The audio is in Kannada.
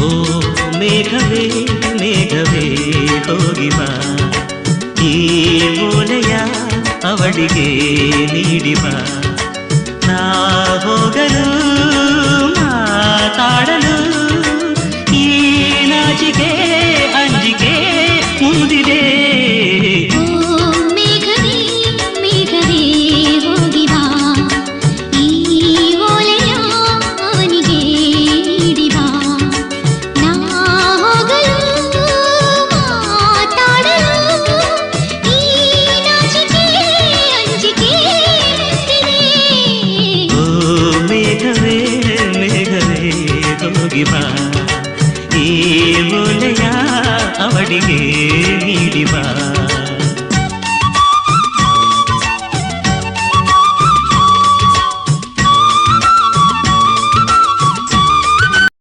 ಓ ಮೇಘವೇ ಮೇಘವೇ ಹೋಗಿವ ಈ ಮೂಲೆಯ ಅವಳಿಗೆ ನೀಡಿವ ನೀಡಿವಾ ಏ ಓಲೆಯ ಅವಳಿಗೆ ನೀಡಿವಾ